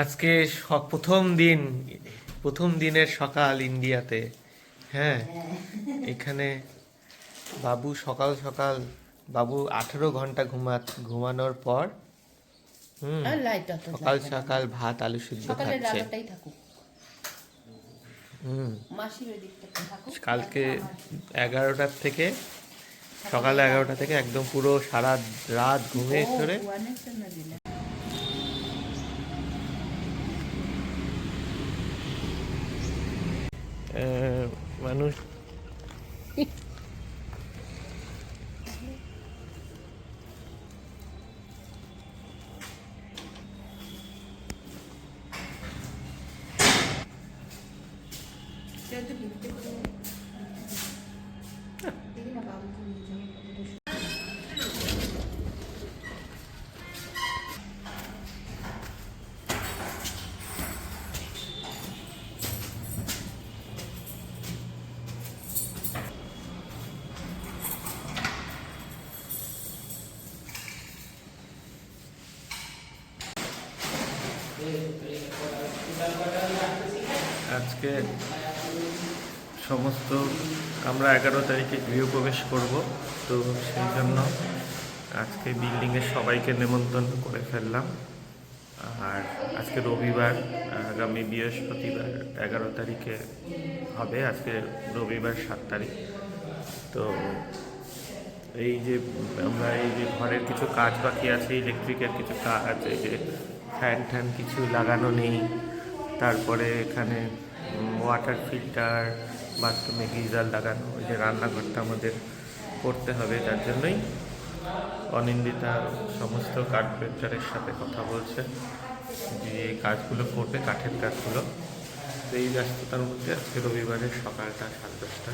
আজকে প্রথম দিন প্রথম দিনের সকাল ইন্ডিয়াতে। হ্যাঁ এখানে বাবু সকাল সকাল বাবু আঠেরো ঘণ্টা ঘুমা ঘুমানোর পর হুম সকাল সকাল ভাত আলু সিদ্ধ খাচ্ছে। হুম কালকে এগারোটার থেকে সকাল এগারোটা থেকে একদম পুরো সারা রাত ঘুমিয়ে ধরে ওয়ানের জন্য আজকে সমস্ত, আমরা এগারো তারিখে গৃহপ্রবেশ করব, তো সেই জন্য আজকে বিল্ডিংয়ের সবাইকে নেমন্তন্ন করে ফেললাম। আর আজকে রবিবার, আগামী বৃহস্পতিবার এগারো তারিখে হবে, আজকে রবিবার সাত তারিখ। তো এই যে, আমরা এই যে ঘরের কিছু কাজ বাকি আছে ইলেকট্রিকের কিছু কাজ, এই যে ফ্যান ট্যান কিছু লাগানো নেই। তারপরে এখানে ওয়াটার ফিল্টার বাথরুমে গিজার লাগানো, ওই যে রান্নাঘরটা আমাদের করতে হবে, তার জন্যই অনিন্দিতা সমস্ত কার্পেন্টারের সাথে কথা বলছে, যে এই কাজগুলো করবে, কাঠের কাজগুলো। তো এই ব্যস্ততার মধ্যে আজকে রবিবারের সকালটা সাড়ে দশটা।